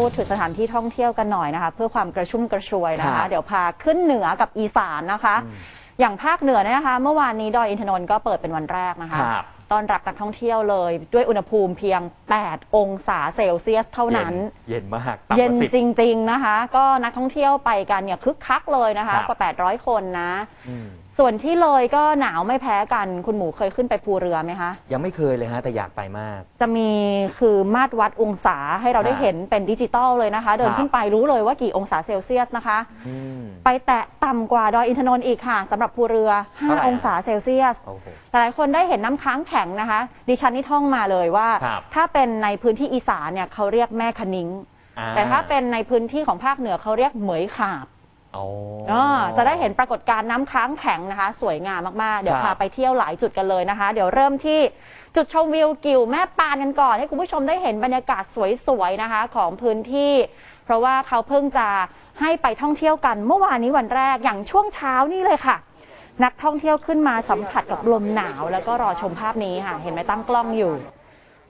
พูดถึงสถานที่ท่องเที่ยวกันหน่อยนะคะ เพื่อความกระชุ่มกระชวยนะครัคะบเดี๋ยวพาขึ้นเหนือกับอีสานนะคะ อย่างภาคเหนือเนี่ยนะคะ เมื่อวานนี้ดอยอินทนนท์ก็เปิดเป็นวันแรกนะคะครับต้อนรับนักท่องเที่ยวเลยด้วยอุณหภูมิเพียง 8 องศาเซลเซียสเท่านั้น เย็นมากต่ำกว่าเย็นสิบจริง ๆ นะคะ ก็นักท่องเที่ยวไปกันเนี่ยคึกคักเลยนะคะครับกว่า 800 คนนะอืมส่วนที่เลยก็หนาวไม่แพ้กัน คุณหมูเคยขึ้นไปภูเรือไหมคะ ยังไม่เคยเลยฮะ แต่อยากไปมาก จะมีคือมาตรวัดองศาให้เราได้ครับเห็นเป็นดิจิตอลเลยนะคะ เดินครับขึ้นไปรู้เลยว่ากี่องศาเซลเซียสนะคะอืมไปแตะต่ำกว่าดอยอินทนนท์อีกค่ะสำหรับภูเรือเท่าไหร่5องศาเซลเซียสโอ้โหหลายคนได้เห็นน้ำค้างแข็งนะคะ ดิฉันนี่ท่องมาเลยว่าครับถ้าเป็นในพื้นที่อีสานเนี่ยเขาเรียกแม่คะนิ้งอ่แต่ถ้าเป็นในพื้นที่ของภาคเหนือเขาเรียกเหมยขาบ โอ้อ่าจะได้เห็นปรากฏการณ์น้ำค้างแข็งนะคะ สวยงามมาก ๆ เดี๋ยวครัพาบไปเที่ยวหลายจุดกันเลยนะคะ เดี๋ยวเริ่มที่จุดชมวิวกิวแม่ปานกันก่อน ให้คุณผู้ชมได้เห็นบรรยากาศสวย ๆ นะคะ ของพื้นที่ เพราะว่าเขาเพิ่งจะให้ไปท่องเที่ยวกันเมื่อวานนี้วันแรกอย่างช่วงเช้านี่เลยค่ะ นักท่องเที่ยวขึ้นมาสัมผัสกับลมหนาว แล้วก็รอชมภาพนี้ค่ะ เห็นไหมตั้งกล้องอยู่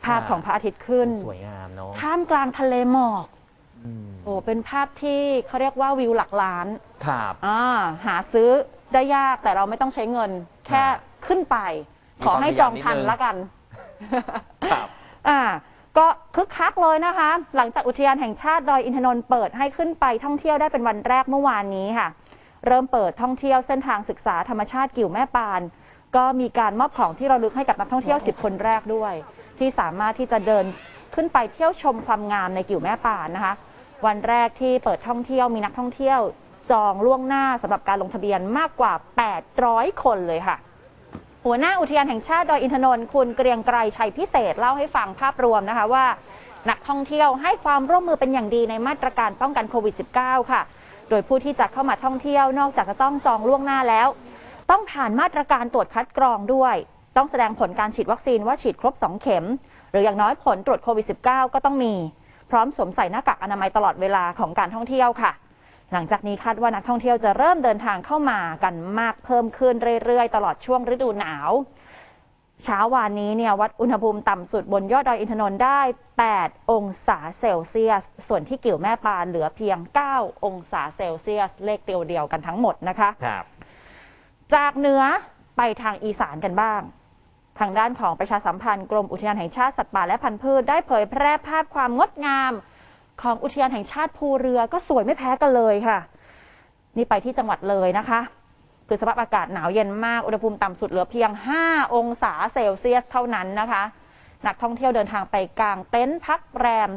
ภาพของพระอาทิตย์ขึ้น สวยงามเนาะท่ามกลางทะเลหมอกอืม โอ้เป็นภาพที่เขาเรียกว่าวิวหลักล้านครับอ่าหาซื้อได้ยากแต่เราไม่ต้องใช้เงิน แค่อ่าขึ้นไปมีขอให้ความจองทันพยายามนิดนึงละกัน ครับอ่าก็คึกคักเลยนะคะ หลังจากอุทยานแห่งชาติดอยอินทนนท์เปิดให้ขึ้นไปท่องเที่ยวได้เป็นวันแรกเมื่อวานนี้ค่ะ เริ่มเปิดท่องเที่ยวเส้นทางศึกษาธรรมชาติกิ่วแม่ปาน ก็มีการมอบของที่ระลึกให้กับนักท่องเที่ยว 10 คนแรกด้วย ที่สามารถที่จะเดินขึ้นไปเที่ยวชมความงามในกิ่วแม่ปานนะคะ วันแรกที่เปิดท่องเที่ยวมีนักท่องเที่ยวจองล่วงหน้าสำหรับการลงทะเบียนมากกว่า 800 คนเลยค่ะ หัวหน้าอุทยานแห่งชาติดอยอินทนนท์คุณเกรียงไกรชัยพิเศษเล่าให้ฟังภาพรวมนะคะว่า นักท่องเที่ยวให้ความร่วมมือเป็นอย่างดีในมาตรการป้องกันโควิด -19 ค่ะ โดยผู้ที่จะเข้ามาท่องเที่ยวนอกจากจะต้องจองล่วงหน้าแล้ว ต้องผ่านมาตรการตรวจคัดกรองด้วย ต้องแสดงผลการฉีดวัคซีนว่าฉีดครบ 2 เข็ม หรืออย่างน้อยผลตรวจโควิด -19 ก็ต้องมี พร้อมสวมใส่หน้ากากอนามัยตลอดเวลาของการท่องเที่ยวค่ะ หลังจากนี้คาดว่านักท่องเที่ยวจะเริ่มเดินทางเข้ามากันมากเพิ่มขึ้นเรื่อยๆ ตลอดช่วงฤดูหนาว เช้าวานนี้เนี่ยวัดอุณหภูมิต่ำสุดบนยอดดอยอินทนนท์ได้ 8 องศาเซลเซียส ส่วนที่กิ่วแม่ปานเหลือเพียง 9 องศาเซลเซียส เลขเดียวๆกันทั้งหมดนะคะ ครับ จากเหนือไปทางอีสานกันบ้าง ทางด้านของประชาสัมพันธ์กรมอุทยานแห่งชาติสัตว์ป่าและพันธุ์พืชได้เผยแพร่ภาพความงดงาม ของอุทยานแห่งชาติภูเรือก็สวยไม่แพ้กันเลยค่ะ นี่ไปที่จังหวัดเลยนะคะ คือสภาพอากาศหนาวเย็นมากอุณหภูมิต่ำสุดเหลือเพียง 5 องศาเซลเซียสเท่านั้นนะคะ นักท่องเที่ยวเดินทางไปกางเต็นท์พักแรม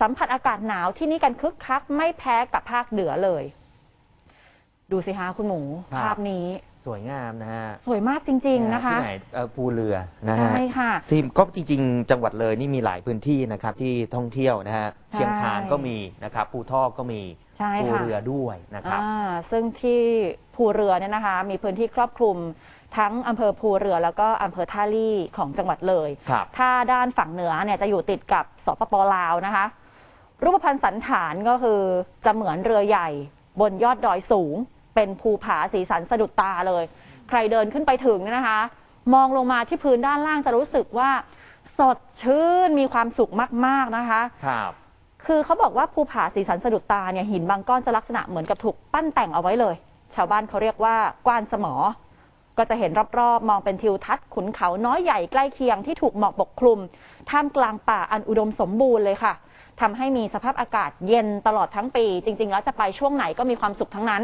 สัมผัสอากาศหนาวที่นี่กันคึกคักไม่แพ้กับภาคเหนือเลย ดูสิคะคุณหมูครับภาพนี้ สวยงามนะฮะสวยมากจริง ๆ นะคะที่ไหนเอ่อภูเรือนะฮะใช่ค่ะ ที่ก็จริง ๆ จังหวัดเลยนี่มีหลายพื้นที่นะครับที่ท่องเที่ยวนะฮะใช่เชียงคานก็มีนะครับภูทอกก็มีใช่ภูค่ะเรือด้วยนะครับ อ่าซึ่งที่ภูเรือเนี่ยนะคะ มีพื้นที่ครอบคลุมทั้งอำเภอภูเรือแล้วก็อำเภอท่าลี่ของจังหวัดเลย ครับ ถ้าด้านฝั่งเหนือเนี่ยจะอยู่ติดกับสปปลาวนะคะ รูปพันธ์สันฐานก็คือจะเหมือนเรือใหญ่บนยอดดอยสูง เป็นภูผาสีสันสะดุดตาเลย ใครเดินขึ้นไปถึงเนยนะคะ มองลงมาที่พื้นด้านล่างจะรู้สึกว่า สดชื่นมีความสุขมาก ๆนะคะครับคือเขาบอกว่าภูผาสีสันสะดุดตาเนี่ยหินบางก้อนจะลักษณะเหมือนกับถูกปั้นแต่งเอาไว้เลย ชาวบ้านเขาเรียกว่ากว้านสมอ ก็จะเห็นรอบๆ มองเป็นทิวทัศน์ขุนเขาน้อยใหญ่ใกล้เคียงที่ถูกหมอกปกคลุม ท่ามกลางป่าอันอุดมสมบูรณ์เลยค่ะทำให้มีสภาพอากาศเย็นตลอดทั้งปี จริง ๆ แล้วจะไปช่วงไหนก็มีความสุขทั้งนั้น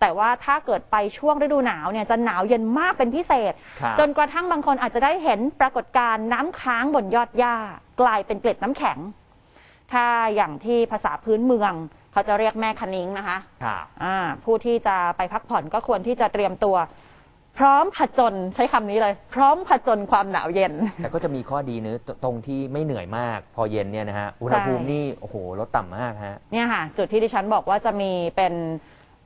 แต่ว่าถ้าเกิดไปช่วงฤดูหนาวเนี่ยจะหนาวเย็นมากเป็นพิเศษครับจนกระทั่งบางคนอาจจะได้เห็นปรากฏการณ์น้ำค้างบนยอดหญ้ากลายเป็นเกล็ดน้ำแข็ง ถ้าอย่างที่ภาษาพื้นเมืองเขาจะเรียกแม่คะนิ้งนะคะครับอ่าผู้ที่จะไปพักผ่อนก็ควรที่จะเตรียมตัวพร้อมผจญใช้คำนี้เลย พร้อมผจญความหนาวเย็น แต่ก็จะมีข้อดีเนื้อะตรงที่ไม่เหนื่อยมาก พอเย็นเนี่ยนะฮะอุณหภูมินี่โอ้โหลดต่ำมากฮะเนี่ยค่ะ จุดที่ดิฉันบอกว่าจะมีเป็น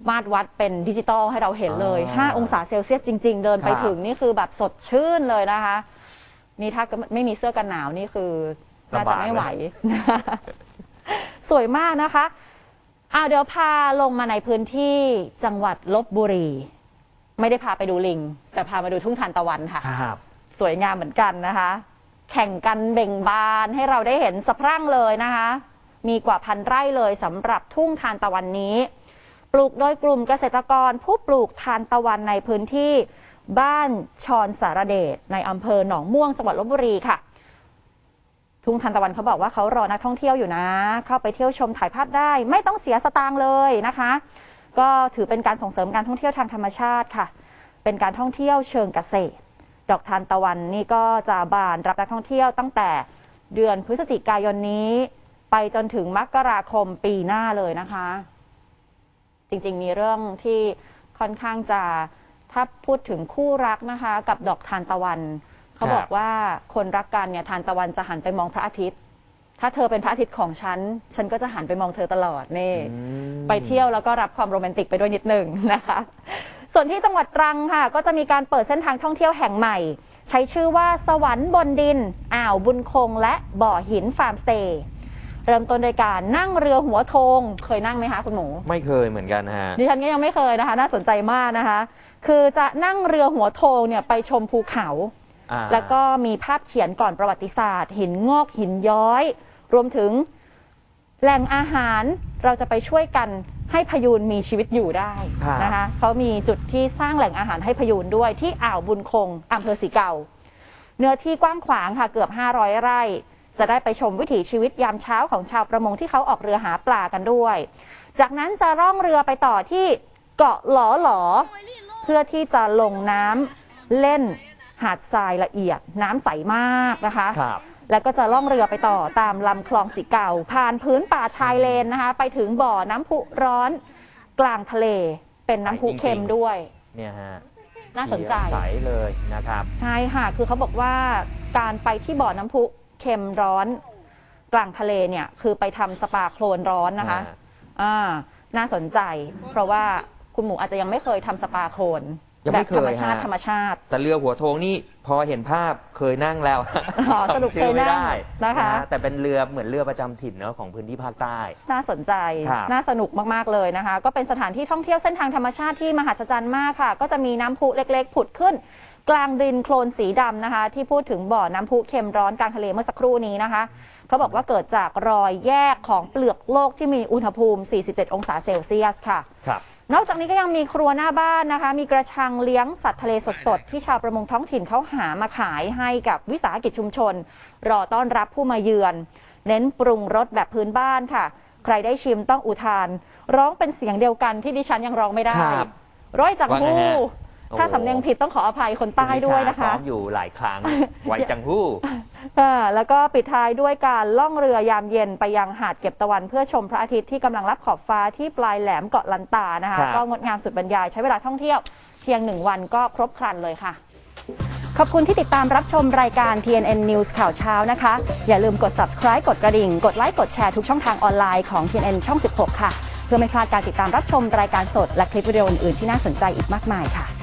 มาตรวัดเป็นดิจิตอลให้เราเห็นเลยอ๋อ5องศาเซลเซียสจริง ๆ เดินไปครับถึงนี่คือแบบสดชื่นเลยนะคะ นี่ถ้าไม่มีเสื้อกันหนาวนี่คือน่าจะไม่ไหว สวยมากนะคะอ่าเดี๋ยวพาลงมาในพื้นที่จังหวัดลบบุรี ไม่ได้พาไปดูลิง แต่พามาดูทุ่งทานตะวันค่ะครับสวยงามเหมือนกันนะคะ แข่งกันเบ่งบานให้เราได้เห็นสะพรั่งเลยนะคะ มีกว่าพันไร่เลยสำหรับทุ่งทานตะวันนี้ ปลูกโดยกลุ่มเกษตรกรผู้ปลูกทานตะวันในพื้นที่ บ้านชอนสารเดชในอำเภอหนองม่วงจังหวัดลบบุรีค่ะ ทุ่งทานตะวันเขาบอกว่าเขารอนักท่องเที่ยวอยู่นะ เข้าไปเที่ยวชมถ่ายภาพได้ ไม่ต้องเสียสตางค์เลยนะคะ ก็ถือเป็นการส่งเสริมการท่องเที่ยวทางธรรมชาติค่ะ เป็นการท่องเที่ยวเชิงเกษตร ดอกทานตะวันนี่ก็จะบานรับนักท่องเที่ยวตั้งแต่เดือนพฤศจิกายนนี้ ไปจนถึงมกราคมปีหน้าเลยนะคะ จริงๆ มีเรื่องที่ค่อนข้างจะถ้าพูดถึงคู่รักนะคะ กับดอกทานตะวัน เขาครับ บอกว่าคนรักกันเนี่ยทานตะวันจะหันไปมองพระอาทิตย์ ถ้าเธอเป็นพระอาทิตย์ของฉัน ฉันก็จะหันไปมองเธอตลอดนี่ อืม ไปเที่ยวแล้วก็รับความโรแมนติกไปด้วยนิดหนึ่งนะคะ ส่วนที่จังหวัดตรังค่ะ ก็จะมีการเปิดเส้นทางท่องเที่ยวแห่งใหม่ ใช้ชื่อว่าสวรรค์บนดิน อ่าวบุญคงและบ่อหินฟาร์มสเตย์ เริ่มต้นโดยการนั่งเรือหัวโทงเคยนั่งไหมคะคุณหมู ไม่เคยเหมือนกันฮะดิฉันก็ยังไม่เคยนะคะ น่าสนใจมากนะคะ คือจะนั่งเรือหัวโทงเนี่ยไปชมภูเขา อ่าแล้วก็มีภาพเขียนก่อนประวัติศาสตร์ หินงอกหินย้อย รวมถึงแหล่งอาหารเราจะไปช่วยกันให้พยูนมีชีวิตอยู่ได้ครับนะคะเขามีจุดที่สร้างแหล่งอาหารให้พยูนด้วยที่อ่าวบุญคงอำเภอสีเก่าเนื้อที่กว้างขวางค่ะเกือบ 500 ไร่ จะได้ไปชมวิถีชีวิตยามเช้าของชาวประมงที่เขาออกเรือหาปลากันด้วย จากนั้นจะร่องเรือไปต่อที่เกาะหลอหลอ เพื่อที่จะลงน้ำเล่นหาดทรายละเอียดน้ำใสมากนะคะครับแล้วก็จะล่องเรือไปต่อตามลำคลองสีเก่า ผ่านพื้นป่าชายเลนนะคะ ไปถึงบ่อน้ำพุร้อนกลางทะเลเป็นน้ำพุใสจริงๆเค็มด้วย เนี่ยฮะน่าสนใจใสเลยนะครับ ใช่ค่ะ คือเขาบอกว่าการไปที่บ่อน้ำพุ เค็มร้อน กลางทะเลเนี่ยคือไปทำสปาโคลนร้อนนะคะอ่าน่าสนใจ เพราะว่าคุณหมูอาจจะยังไม่เคยทำสปาโคลน ยังแบไม่บเคธรรมยชาติฮะธรรมชาติ แต่เรือหัวโทงนี่พอเห็นภาพเคยนั่งแล้วอ๋อสรุปจำชื่อไม่เคยนั่งได้นะคะแต่เป็นเรือเหมือนเรือประจำถิ่นเนาะของพื้นที่ภาคใต้ น่าสนใจ ครับน่าสนุกมาก ๆ เลยนะคะ ก็เป็นสถานที่ท่องเที่ยวเส้นทางธรรมชาติที่มหัศจรรย์มากค่ะ ก็จะมีน้ำพุเล็ก ๆ ผุดขึ้น กลางดินโคลนสีดำนะคะ ที่พูดถึงบ่อน้ำพุเค็มร้อนกลางทะเลเมื่อสักครู่นี้นะคะ เขาบอกว่าเกิดจากรอยแยกของเปลือกโลกที่มีอุณหภูมิ 47 องศาเซลเซียสค่ะ ครับ นอกจากนี้ก็ยังมีครัวหน้าบ้านนะคะ มีกระชังเลี้ยงสัตว์ทะเลสดๆ ที่ชาวประมงท้องถิ่นเขาหามาขายให้กับวิสาหกิจชุมชน รอต้อนรับผู้มาเยือน เน้นปรุงรสแบบพื้นบ้านค่ะ ใครได้ชิมต้องอุทาน ร้องเป็นเสียงเดียวกันที่ดิฉันยังร้องไม่ได้ครับร้อยจังว่าไงหู้ฮะ ถ้าโอ้สำเนียงผิดต้องขออภัยคนใต้ด้วยนะคะ ซ้อมอยู่หลายครั้งไวจังหู้อ่าแล้วก็ปิดท้ายด้วยการล่องเรือยามเย็นไปยังหาดเก็บตะวัน เพื่อชมพระอาทิตย์ที่กำลังรับขอบฟ้าที่ปลายแหลมเกาะลันตานะคะ ครับ ก็งดงามสุดบรรยายใช้เวลาท่องเที่ยวเพียงหนึ่งวันก็ครบครันเลยค่ะ ขอบคุณที่ติดตามรับชมรายการ TNN News ข่าวเช้านะคะ อย่าลืมกด subscribe กดกระดิ่ง กดไลค์กดแชร์ทุกช่องทางออนไลน์ของ TNN ช่อง 16 ค่ะ เพื่อไม่พลาดการติดตามรับชมรายการสดและคลิปวิดีโออื่นๆที่น่าสนใจอีกมากมายค่ะ